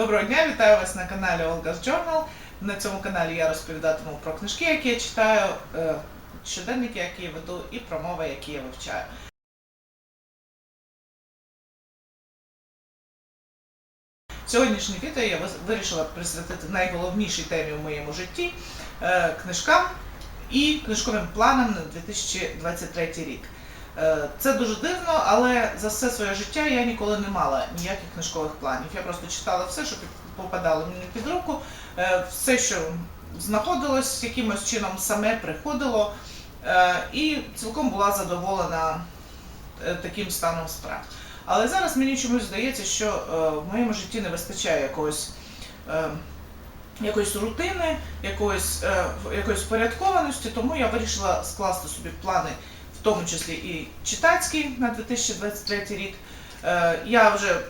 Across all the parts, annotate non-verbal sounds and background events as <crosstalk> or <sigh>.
Доброго дня, вітаю вас на каналі Olga's Journal. На цьому каналі я розповідатиму про книжки, які я читаю, е, щоденники, які я веду, і про мови, які я вивчаю. Сьогоднішнє відео я вирішила присвятити найголовнішій темі в моєму житті е, книжкам і книжковим планам на 2023 рік. Е, Це дуже дивно, але за все своє життя я ніколи не мала ніяких книжкових планів. Я просто читала все, що попадало мені під руку, Е, все, що знаходилось, якимось чином саме приходило, Е, і цілком була задоволена таким станом справ. Але зараз мені чомусь здається, що в моєму житті не вистачає якогось. Якоїсь рутини, якоїсь, якоїсь порядкованості, тому я вирішила скласти собі плани, в тому числі і читацькі на 2023 рік. Е, я вже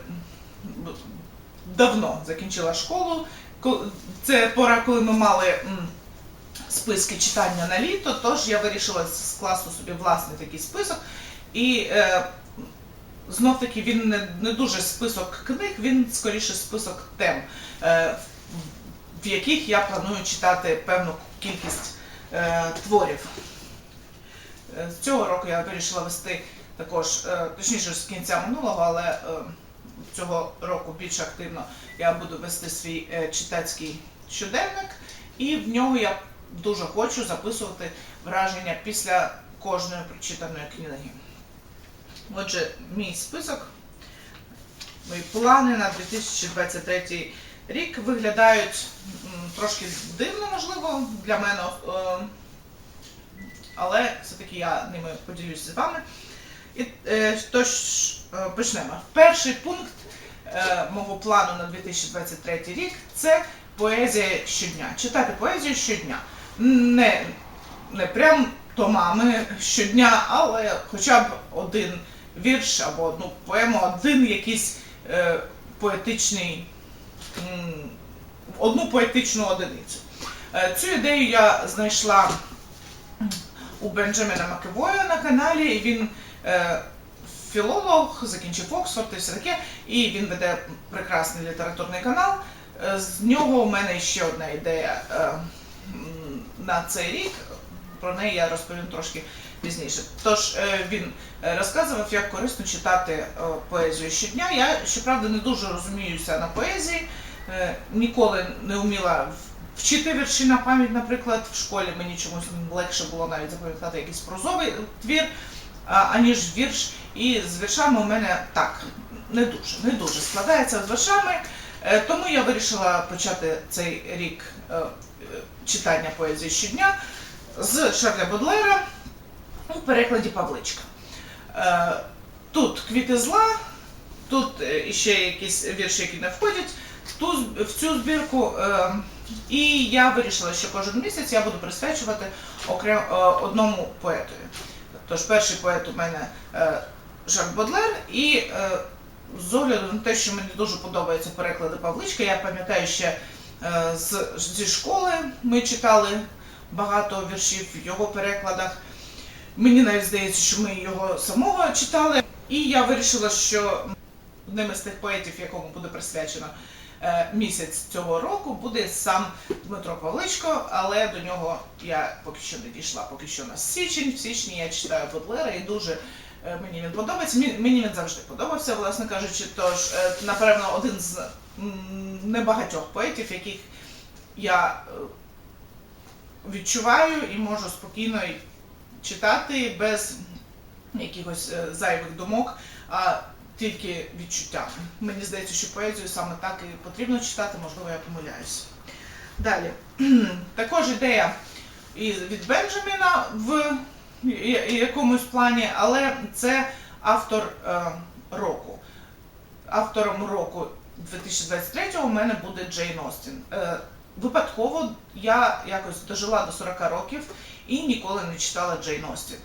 давно закінчила школу. Ко- Це пора, коли ми мали списки читання на літо, тож я вирішила скласти собі власний такий список. І е, знов таки він не, не дуже список книг, він скоріше список тем, е, в яких я планую читати певну кількість творів. Е, З цього року я вирішила вести також, е, точніше з кінця минулого, але е, цього року більш активно я буду вести свій читацький щоденник, і в нього я дуже хочу записувати враження після кожної прочитаної книги. Отже, мій список, мої плани на 2023 рік виглядають трошки дивно, можливо, для мене, але все-таки я ними поділюся з вами. І, е, тож, е, почнемо. Перший пункт е, мого плану на 2023 рік це поезія щодня. Читати поезію щодня. Не, не прям томами щодня, але хоча б один вірш або одну поему, один якийсь е, поетичний, одну поетичну одиницю. Цю ідею я знайшла у Бенджаміна Макевоя на каналі. і Він е, філолог, закінчив Оксфорд і все таке, і він веде прекрасний літературний канал. Е, З нього у мене ще одна ідея е, на цей рік. Про неї я розповім трошки пізніше. Тож е, він е, розказував, як корисно читати поезію щодня. Я, щоправда, не дуже розуміюся на поезії, ніколи не вміла вчити вірші на пам'ять, наприклад, в школі мені чомусь легше було навіть запам'ятати якийсь прозовий твір, аніж вірш. І з віршами у мене так не дуже, не дуже складається з віршами. Е, Тому я вирішила почати цей рік е, читання поезії щодня з Шарля Бодлера у перекладі Павличка. Е, Тут квіти зла, тут е, іще якісь вірші, які не входять в цю збірку. І я вирішила, що кожен місяць я буду присвячувати окрем, е, одному поетові. Тож перший поет у мене е, Жак Бодлер, і е, з огляду на те, що мені дуже подобаються переклади Павличка, я пам'ятаю ще зі школи ми читали багато віршів в його перекладах. Мені навіть здається, що ми його самого читали. І я вирішила, що одним із тих поетів, якому буде присвячено місяць цього року, буде сам Дмитро Павличко, але до нього я поки що не дійшла, поки що на січень. В січні я читаю Бодлера і дуже е, мені він подобається. Мені він завжди подобався, власне кажучи. Тож, е, напевно, один з небагатьох поетів, яких я е, відчуваю і можу спокійно читати без якихось е, зайвих думок, тільки відчуттями. Мені здається, що поезію саме так і потрібно читати, можливо, я помиляюсь. Далі. <clears throat> Також ідея і від Бенджаміна в якомусь плані, але це автор е, року. Автором року 2023 у мене буде Джейн Остін. Е, випадково я якось дожила до 40 років і ніколи не читала Джейн Остін.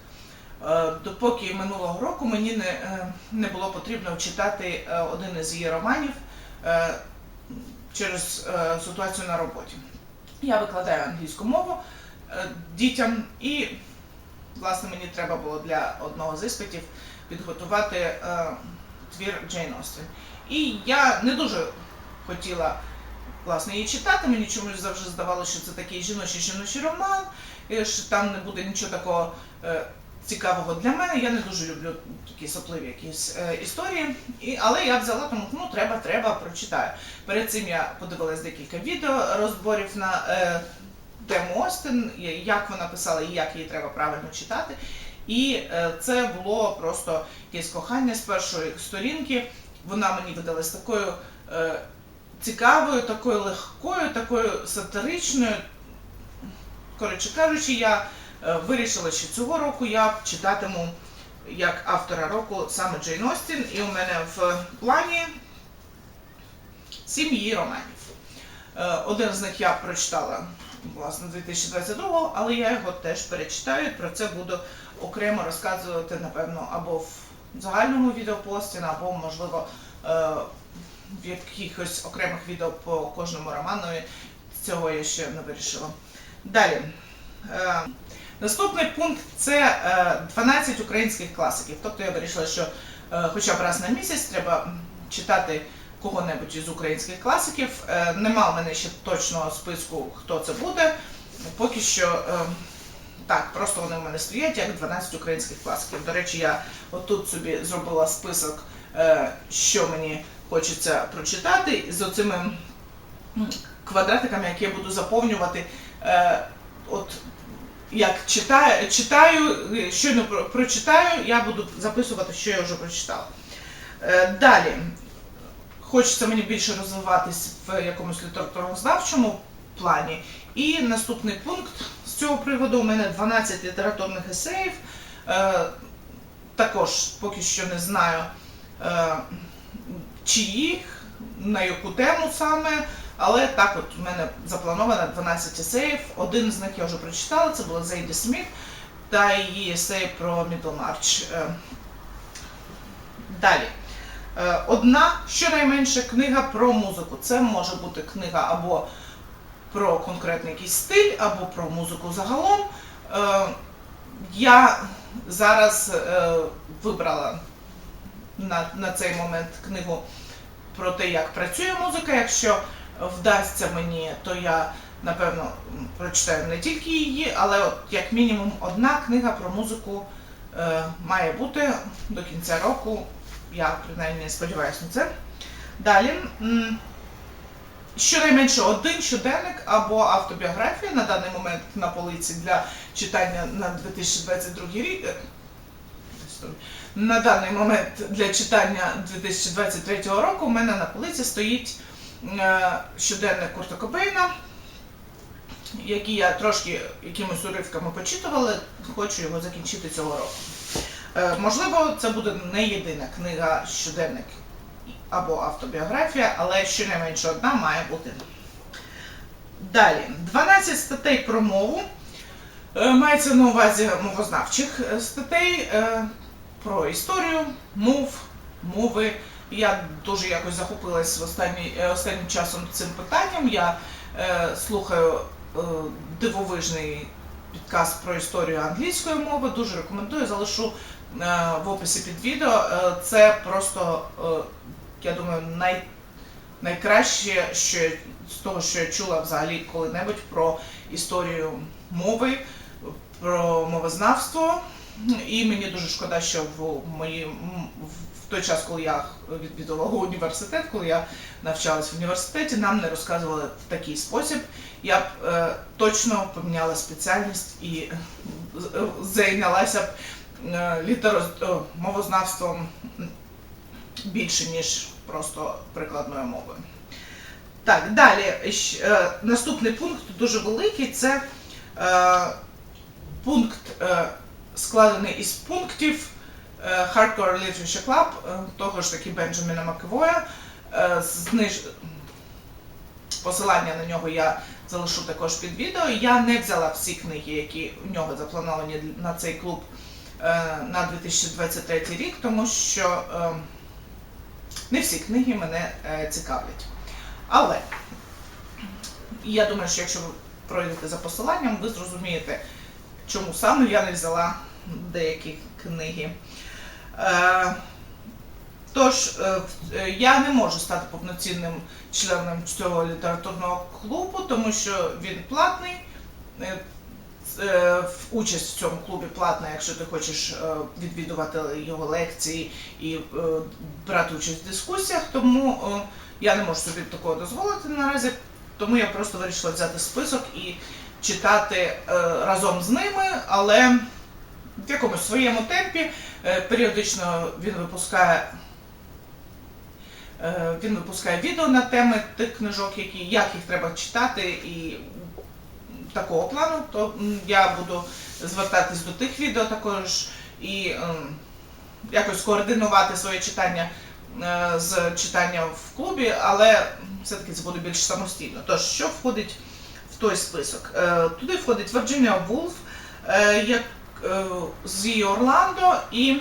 Е, Допоки минулого року мені не, е, не було потрібно читати е, один із її романів через ситуацію на роботі. Я викладаю англійську мову дітям, і власне мені треба було для одного з іспитів підготувати твір Джейн Остін. І я не дуже хотіла власне її читати. Мені чомусь завжди здавалося, що це такий жіночий жіночий роман, і що там не буде нічого такого цікавого для мене. Я не дуже люблю такі сопливі якісь е, історії. І, але я взяла, тому ну треба, треба, прочитаю. Перед цим я подивилась декілька відео розборів на е, тему Остин, як вона писала і як її треба правильно читати. І е, це було просто якесь кохання з першої сторінки. Вона мені видалась такою е, цікавою, такою легкою, такою сатиричною. Коротше кажучи, я вирішила, що цього року я читатиму як автора року саме Джейн Остін, і у мене в плані сім її романів. Е, Один з них я прочитала власне 2022-го, але я його теж перечитаю. Про це буду окремо розказувати, напевно, або в загальному відеопості, або, можливо, е, в якихось окремих відео по кожному роману. Цього я ще не вирішила. Далі. Е, Наступний пункт це е, 12 українських класиків. Тобто я вирішила, що е, хоча б раз на місяць треба читати кого-небудь із українських класиків. Е, Нема в мене ще точного списку, хто це буде. Поки що е, так, просто вони в мене стоять як 12 українських класиків. До речі, я отут собі зробила список, е, що мені хочеться прочитати з оцими квадратиками, які я буду заповнювати. Е, От як читаю, читаю, е, щойно прочитаю, я буду записувати, що я вже прочитала. Е, Далі. Хочеться мені більше розвиватись в якомусь літературознавчому плані. І наступний пункт з цього приводу у мене 12 літературних есеїв. Е, також поки що не знаю, чиїх, на яку тему саме. Але так от у мене заплановано 12 есеїв. Один з них я вже прочитала, це була Зейді Сміт та її есей про Мідлмарч. Е, Далі. Е, Одна щонайменше книга про музику. Це може бути книга або про конкретний якийсь стиль, або про музику загалом. Е, Я зараз вибрала на, на цей момент книгу про те, як працює музика. Якщо вдасться мені, то я напевно прочитаю не тільки її, але от як мінімум одна книга про музику е, має бути до кінця року. Я принаймні сподіваюся на це. Далі. Щонайменше один щоденник або автобіографія на даний момент на полиці для читання на 2022 рік. е. На даний момент для читання 2023 року у мене на полиці стоїть щоденник Курта Кобейна, який я трошки якимось уривками почитувала, хочу його закінчити цього року. Е, Можливо, це буде не єдина книга щоденник або автобіографія, але щонайменше одна має бути. Далі, 12 статей про мову. Е, Мається на увазі мовознавчих е, статей е, про історію, мов, мови. Я дуже якось захопилась в останній, е, останнім часом цим питанням. Я е, слухаю е, дивовижний підкаст про історію англійської мови. Дуже рекомендую, залишу е, в описі під відео. Е, це просто, е, я думаю, най, найкраще, що з того, що я чула взагалі коли-небудь про історію мови, про мовознавство. І мені дуже шкода, що в мої м, той час, коли я відвідувала університет, коли я навчалась в університеті, нам не розказували в такий спосіб. Я б е, точно поміняла спеціальність і е, зайнялася б е, літеро- мовознавством більше, ніж просто прикладною мовою. Так, далі. е, Наступний пункт дуже великий. Це е, пункт, е, складений із пунктів е, Hardcore Literature Club, е, того ж таки Бенджаміна Макевоя. Е, зниж... Посилання на нього я залишу також під відео. Я не взяла всі книги, які у нього заплановані на цей клуб е, на 2023 рік, тому що е, не всі книги мене е, цікавлять. Але я думаю, що якщо ви пройдете за посиланням, ви зрозумієте, чому саме я не взяла деякі книги. Е, Тож е, е, я не можу стати повноцінним членом цього літературного клубу, тому що він платний. Участь в цьому клубі платна, якщо ти хочеш відвідувати його лекції і брати участь в дискусіях. Тому я не можу собі такого дозволити наразі. Тому я просто вирішила взяти список і читати разом з ними, але в якомусь своєму темпі. Е, Періодично він випускає. е, Він випускає відео на теми тих книжок, які як їх треба читати, і такого плану, то я буду звертатись до тих відео також і ем, якось координувати своє читання е, з читанням в клубі, але все-таки це буде більш самостійно. Тож, що входить в той список? Туди входить Вірджинія Вулф, з її Орландо і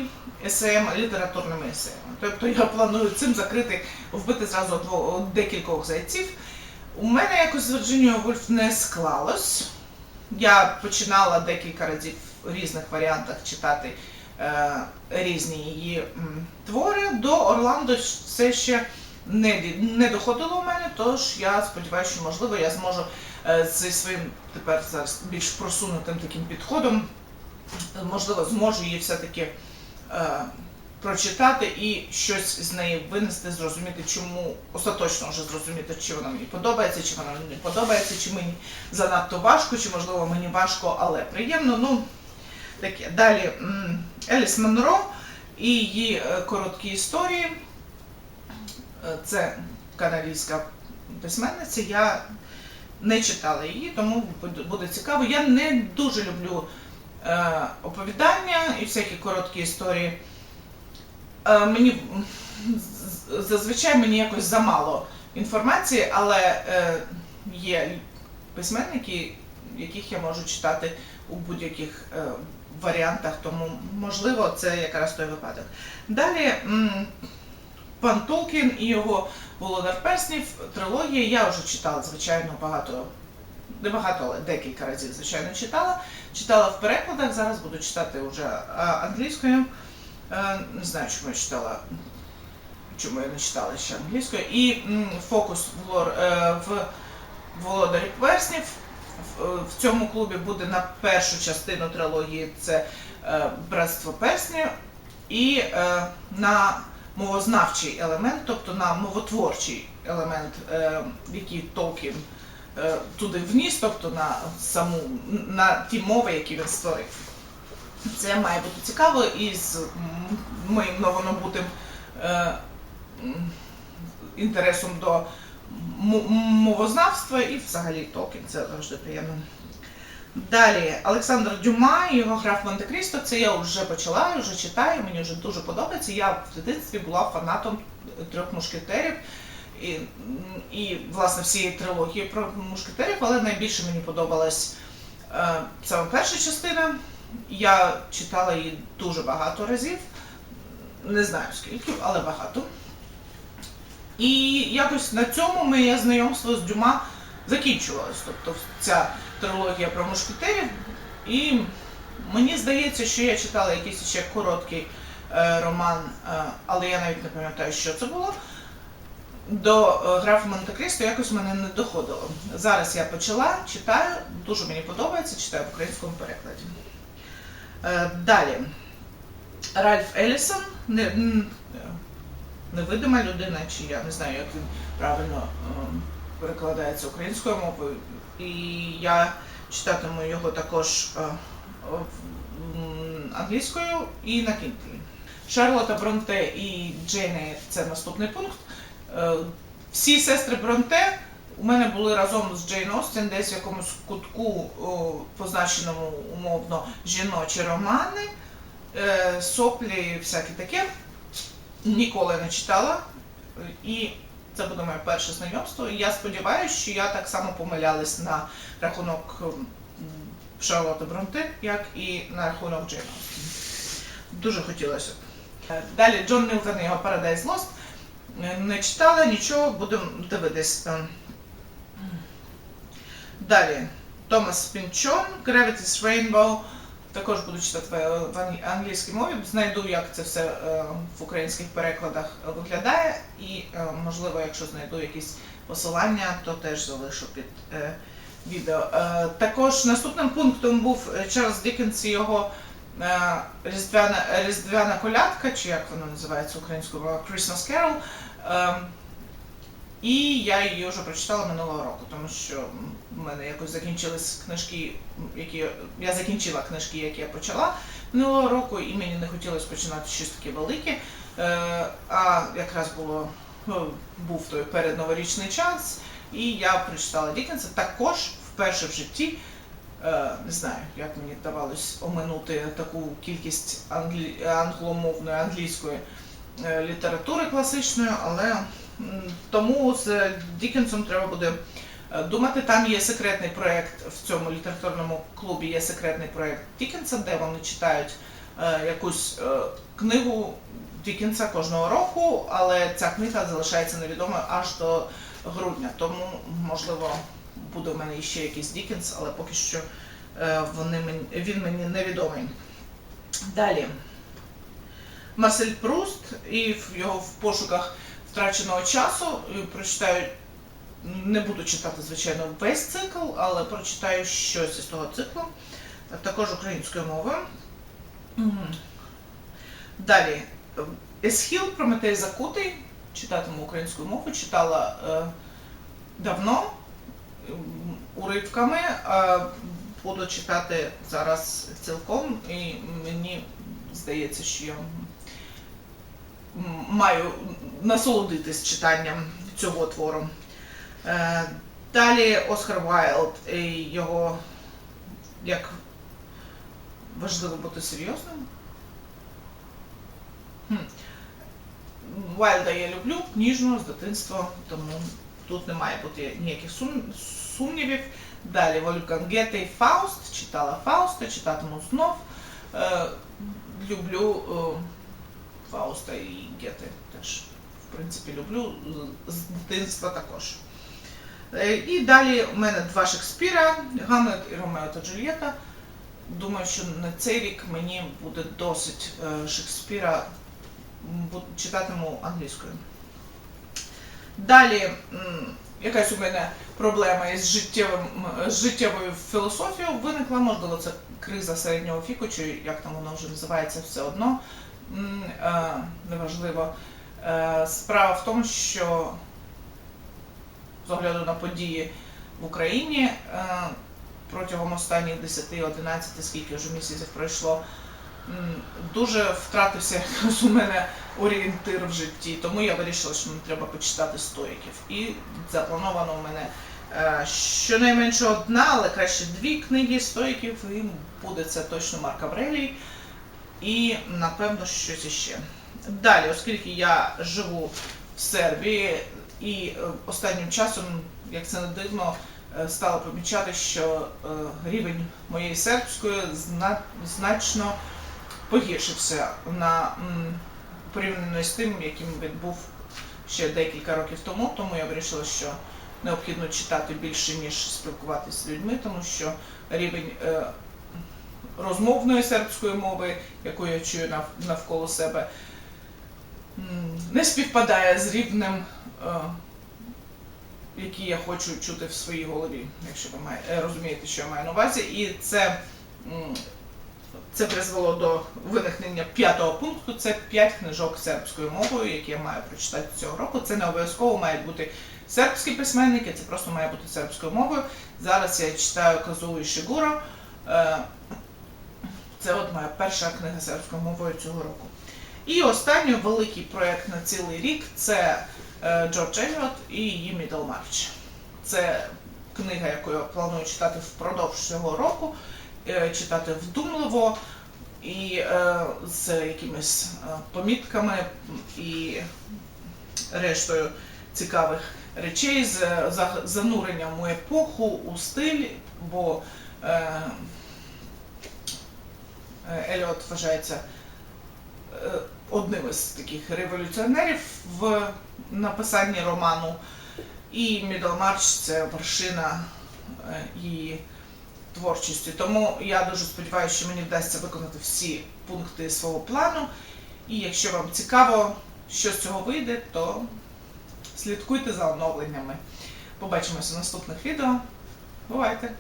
есеєм, літературними есеями. Тобто я планую цим закрити, вбити зразу дво- декількох зайців. У мене якось з Вірджинією Вульф не склалось. Я починала декілька разів в різних варіантах читати е, різні її м, твори. До Орландо все ще не, не доходило у мене, тож я сподіваюся, що можливо я зможу е, зі своїм тепер зараз більш просунутим таким підходом, е, можливо, зможу її все-таки е, прочитати і щось з неї винести, зрозуміти, чому остаточно вже зрозуміти, чи вона мені подобається, чи вона мені не подобається, чи мені занадто важко, чи можливо мені важко, але приємно. Ну таке. Далі Еліс Монро і її е, короткі історії. Е, Це канадійська письменниця. Я не читала її, тому буде- цікаво. Я не дуже люблю оповідання і всякі короткі історії. Е, мені зазвичай мені якось замало інформації, але е, є письменники, яких я можу читати у будь-яких е, варіантах, тому можливо це якраз той випадок. Далі пан Толкін і його Володар Перснів, трилогія. Я вже читала, звичайно, багато, не багато, але декілька разів, звичайно, читала. Читала в перекладах, зараз буду читати вже англійською. Е, Не знаю, чому я читала, чому я не читала ще англійською. І фокус в, е, в Володарі Перснів. В, е, цьому клубі буде на першу частину трилогії це Братство Перснів і на мовознавчий елемент, тобто на мовотворчий елемент, який Толкін туди вніс, тобто на саму на ті мови, які він створив. Це має бути цікаво і з моїм новонабутим е, інтересом до мовознавства і взагалі Толкін, це завжди приємно. Далі Олександр Дюма і його граф Монте-Крісто. Це я вже почала, вже читаю, мені вже дуже подобається. Я в дитинстві була фанатом трьох мушкетерів і, і власне всієї трилогії про мушкетерів, але найбільше мені подобалась е, саме перша частина. Я читала її дуже багато разів. Не знаю скільки, але багато. І якось на цьому моє знайомство з Дюма закінчувалось. Тобто ця трилогія про мушкетерів. І мені здається, що я читала якийсь ще короткий е, роман, е, але я навіть не пам'ятаю, що це було. До е, графа Монте-Крісто якось мене не доходило. Зараз я почала, читаю, дуже мені подобається, читаю в українському перекладі. Е, далі. Ральф Елісон, е, невидима людина, чи я не знаю, як він правильно ем, перекладається українською мовою. І я читатиму його також е, англійською і на Kindle. Шарлота Бронте і Джейн – це наступний пункт. Е, Всі сестри Бронте у мене були разом з Джейн Остін десь в якомусь кутку, позначеному умовно жіночі романи, е, соплі, всяке таке. Ніколи не читала. І це буде моє перше знайомство. І я сподіваюся, що я так само помилялась на рахунок Шарлотти Бронте, як і на рахунок Джейн Остін. Дуже хотілося. Е, Далі Джон Мілтон і його Paradise Lost. Не читала нічого, будемо дивитись. Е, Далі Томас Пінчон, Gravity's Rainbow. також буду читати в англійській мові. Знайду, як це все е, в українських перекладах виглядає, і е, можливо, якщо знайду якісь посилання, то теж залишу під відео. Також наступним пунктом був Чарльз Діккенс і його різдвяна, різдвяна колядка, чи як вона називається українською Christmas Carol. Е, і я її вже прочитала минулого року, тому що в мене якось закінчились книжки, які я закінчила книжки, які я почала минулого року, і мені не хотілося починати щось таке велике. Е, а якраз було ну, був той передноворічний час, і я прочитала Дікенса також вперше в житті. Е, не знаю, як мені вдавалось оминути таку кількість англі... англомовної англійської е, літератури класичної, але тому з Дікенсом треба буде е, думати. Там є секретний проєкт в цьому літературному клубі. Є секретний проєкт Дікенса, де вони читають якусь книгу Дікенса кожного року, але ця книга залишається невідомою аж до грудня. Тому можливо буде в мене ще якийсь Дікенс, але поки що е, вони він мені невідомий. Далі. Марсель Пруст і в його в пошуках втраченого часу прочитаю. Не буду читати, звичайно, весь цикл, але прочитаю щось із того циклу, також українською мовою. Далі. Есхіл Прометей Закутий, читатиму українською мовою, читала е, давно уривками, буду читати зараз цілком, і мені здається, що я маю насолодитись читанням цього твору. Е, Далі Оскар Вайлд і його як важливо бути серйозним. Вайлда я люблю, ніжно, з дитинства, тому тут не має бути ніяких сум- сумнівів. Далі Вольфганг Гете і Фауст, читала Фауста, читатиму знов. Е, люблю е, Фауста і Гете теж. В принципі, люблю з- дитинства також. Е, І далі у мене два Шекспіра, Гамлет і Ромео та Джульєта. Думаю, що на цей рік мені буде досить Шекспіра читатиму англійською. Далі якась у мене проблема із життєвим, з життєвою філософією виникла, можливо, це криза середнього віку, чи як там воно вже називається, все одно е, неважливо. Е, Справа в тому, що з огляду на події в Україні е, протягом останніх 10-11, скільки вже місяців пройшло, дуже втратився у мене орієнтир в житті. Тому я вирішила, що мені треба почитати стоїків. І заплановано у мене е, щонайменше одна, але краще дві книги стоїків, і буде це точно Марк Аврелій. І напевно щось іще. Далі, оскільки я живу в Сербії і е, останнім часом, як це не дивно, е, стала помічати, що рівень моєї сербської значно погіршився на порівняно з тим, яким він був ще декілька років тому. Тому я вирішила, що необхідно читати більше, ніж спілкуватися з людьми, тому що рівень е, розмовної сербської мови, яку я чую навколо себе, не співпадає з рівнем, е, який я хочу чути в своїй голові, якщо ви е, розумієте, що я маю на увазі. І це, це призвело до виникнення п'ятого пункту. Це п'ять книжок сербською мовою, які я маю прочитати цього року. Це не обов'язково мають бути сербські письменники, це просто має бути сербською мовою. Зараз я читаю Казулу і Шигуро. Е, Це от моя перша книга сербською мовою цього року. І останній великий проєкт на цілий рік це е, Джордж Еліот і її Міддлмарч. Це книга, яку я планую читати впродовж цього року, читати вдумливо і е, з якимись е, помітками і рештою цікавих речей, з зануренням у епоху, у стиль, бо е, е, Еліот вважається е, одним із таких революціонерів в написанні роману. І Міддлмарч це вершина е, її творчістю. Тому я дуже сподіваюся, що мені вдасться виконати всі пункти свого плану. І якщо вам цікаво, що з цього вийде, то слідкуйте за оновленнями. Побачимося в наступних відео. Бувайте!